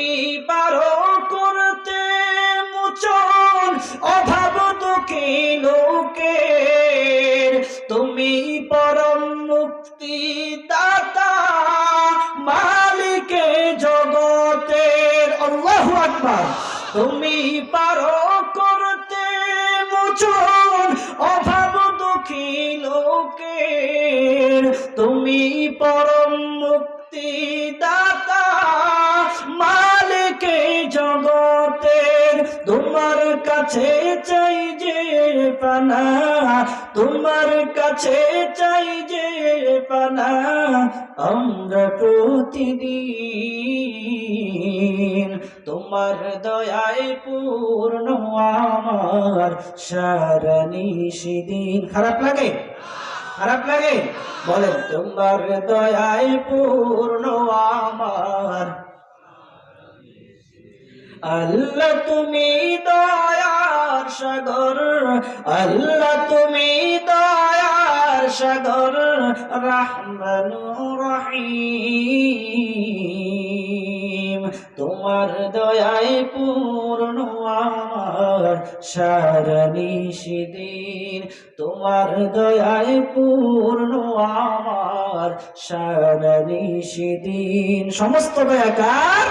তুমি পারো করতে মুচন, অভাব তুমি পরম মুক্তি দাতা মালিকে জগতের। আল্লাহু আকবার। তুমি পারো করতে মুচন, অভাব দুঃখী লোকের। তুমি পরম তোমার কাছে চাই যে পানা, তোমার কাছে চাই যে পানা, আমরা প্রতিদিন তোমার দয়ায় পূর্ণ আমার সারানি সেদিন খারাপ লাগে? খারাপ লাগে? বলেন, তোমার দয়ায় পূর্ণ আল্লাহ তুমি দয়ার সাগর, আল্লাহ তুমি দয়ার সাগর, রহমান রহিম। তোমার দয়ায় পূর্ণ আমার সারণি সেদিন। তোমার দয়ায় পূর্ণ আমার সারণি সেদিন। সমস্ত দয়াকার